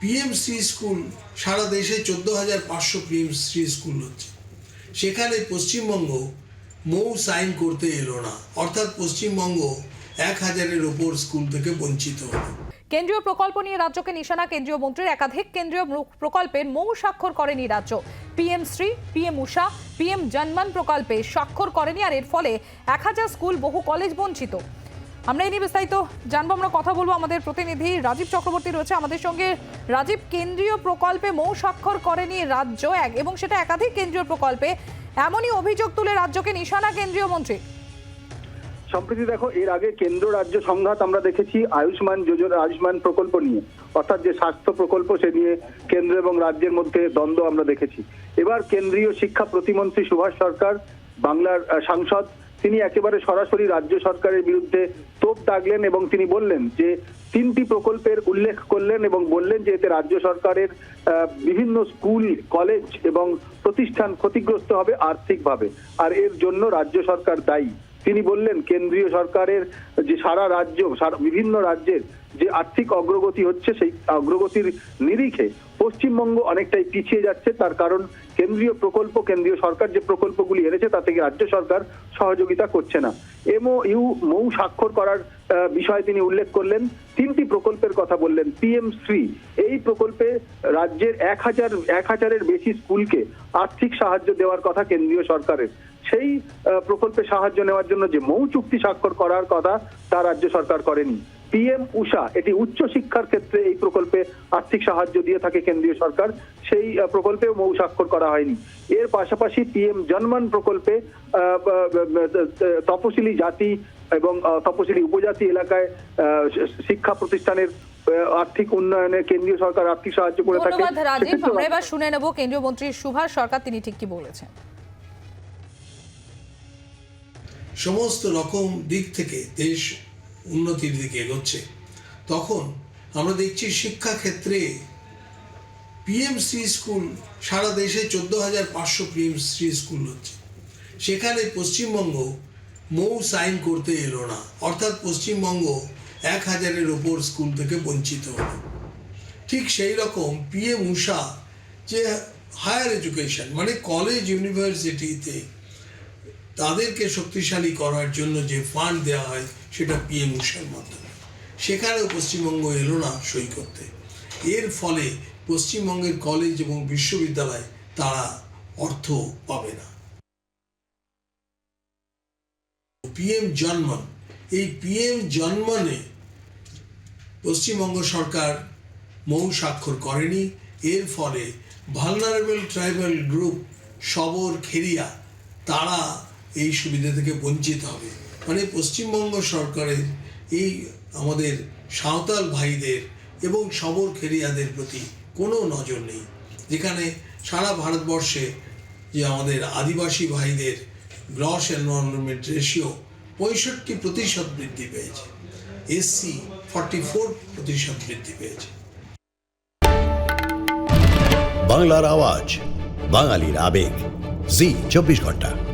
PMC school সারা দেশে চোদ্দ হাজার পাঁচশো পিএমসি স্কুল হচ্ছে। সেখানে পশ্চিমবঙ্গ মৌ সাইন করতে এলো না। অর্থাৎ পশ্চিমবঙ্গ এক হাজারের ওপর স্কুল থেকে বঞ্চিত হলো। কেন্দ্রীয় প্রকল্প নিয়ে রাজ্যকে নিশানা, কেন্দ্রীয় মন্ত্রীর একাধিক কেন্দ্রীয় প্রকল্পের মৌ স্বাক্ষর করেনি রাজ্য। PM Shri PM Usha PM Janman প্রকল্পে স্বাক্ষর করেনি আর এর ফলে এক হাজার স্কুল বহু কলেজ বঞ্চিত। আমরা এই নিয়ে বিস্তারিত জানব, আমরা কথা বলব আমাদের প্রতিনিধি রাজীব চক্রবর্তী রয়েছে আমাদের সঙ্গে। রাজীব, কেন্দ্রীয় প্রকল্পে মৌ স্বাক্ষর করেনি রাজ্য এক, এবং সেটা একাধিক কেন্দ্রীয় প্রকল্পে। এমনই অভিযোগ তুলে রাজ্যকে নিশানা কেন্দ্রীয় মন্ত্রী। সম্প্রতি দেখো, এর আগে কেন্দ্র রাজ্য সংঘাত আমরা দেখেছি আয়ুষ্মান যোজনা, আয়ুষ্মান প্রকল্প নিয়ে। অর্থাৎ যে স্বাস্থ্য প্রকল্প সে নিয়ে কেন্দ্র এবং রাজ্যের মধ্যে দ্বন্দ্ব আমরা দেখেছি। এবার কেন্দ্রীয় শিক্ষা প্রতিমন্ত্রী সুভাষ সরকার, বাংলার সাংসদ তিনি একেবারে সরাসরি রাজ্য সরকারের বিরুদ্ধে তোপ দাগলেন এবং তিনি বললেন যে তিনটি প্রকল্পের উল্লেখ করলেন এবং বললেন যে এতে রাজ্য সরকারের বিভিন্ন স্কুল, কলেজ এবং প্রতিষ্ঠান ক্ষতিগ্রস্ত হবে আর্থিকভাবে। আর এর জন্য রাজ্য সরকার দায়ী। তিনি বললেন, কেন্দ্রীয় সরকারের যে সারা রাজ্য বিভিন্ন রাজ্যের যে আর্থিক অগ্রগতি হচ্ছে, সেই অগ্রগতির নিরিখে পশ্চিমবঙ্গ অনেকটাই পিছিয়ে যাচ্ছে, তার কারণ কেন্দ্রীয় প্রকল্প, কেন্দ্রীয় সরকার যে প্রকল্পগুলি এনেছে, তা থেকে রাজ্য সরকার সহযোগিতা করছে না। এমও ইউ মৌ স্বাক্ষর করার বিষয়ে তিনি উল্লেখ করলেন, তিনটি প্রকল্পের কথা বললেন। পিএম শ্রী, এই প্রকল্পে রাজ্যের এক হাজার, এক হাজারের বেশি স্কুলকে আর্থিক সাহায্য দেওয়ার কথা কেন্দ্রীয় সরকারের। সেই প্রকল্পে সাহায্য নেওয়ার জন্য যে মৌ চুক্তি স্বাক্ষর করার কথা, তা রাজ্য সরকার করেনি। পিএম উষা এটি উচ্চ শিক্ষার ক্ষেত্রে এই প্রকল্পে আর্থিক সাহায্য দিয়ে থাকে কেন্দ্রীয় সরকার। সেই প্রকল্পেও মৌ স্বাক্ষর করা হয়নি। এর পাশাপাশি পিএম জনমন প্রকল্পে তপশিলি জাতি এবং তপশিলি উপজাতি এলাকায় শিক্ষা প্রতিষ্ঠানের আর্থিক উন্নয়নে কেন্দ্রীয় সরকার আর্থিক সাহায্য করে থাকে। রাজীব। আমরা এবার শুনে নেব কেন্দ্রীয় মন্ত্রী সুভাষ সরকার তিনি ঠিক কি বলেছেন। সমস্ত রকম দিক থেকে দেশ উন্নতির দিকে এগোচ্ছে। তখন আমরা দেখছি শিক্ষা ক্ষেত্রে পিএমসি স্কুল সারা দেশে চোদ্দ হাজার পাঁচশো পিএমসি স্কুল হচ্ছে। সেখানে পশ্চিমবঙ্গ মৌ সাইন করতে এলো না। অর্থাৎ পশ্চিমবঙ্গ এক হাজারের ওপর স্কুল থেকে বঞ্চিত হলো। ঠিক সেই রকম পিএম উষা যে হায়ার এডুকেশন মানে কলেজ ইউনিভার্সিটিতে তাদেরকে শক্তিশালী করার জন্য যে ফান্ড দেওয়া হয়, সেটা পিএম উষার মাধ্যমে। সেখানেও পশ্চিমবঙ্গ এলো না সই করতে। এর ফলে পশ্চিমবঙ্গের কলেজ এবং বিশ্ববিদ্যালয় তারা অর্থ পাবে না। পিএম জন্মন এই পিএম জন্মনে পশ্চিমবঙ্গ সরকার মৌ স্বাক্ষর করেনি। এর ফলে ভালনারেবল ট্রাইবাল গ্রুপ সবর খেরিয়া, তারা এই সুবিধা থেকে বঞ্চিত হবে। মানে পশ্চিমবঙ্গ সরকারের এই আমাদের সাঁওতাল ভাইদের এবং সবর খেরিয়াদের প্রতি কোনো নজর নেই। যেখানে সারা ভারতবর্ষে যে আমাদের আদিবাসী ভাইদের গ্রস এনভায়রনমেন্ট রেশিও পঁয়ষট্টি প্রতিশত বৃদ্ধি পেয়েছে। এসসি ফর্টি ফোর প্রতিশত বৃদ্ধি পেয়েছে। বাংলার আওয়াজ, বাঙালির আবেগ। জি, চব্বিশ ঘণ্টা।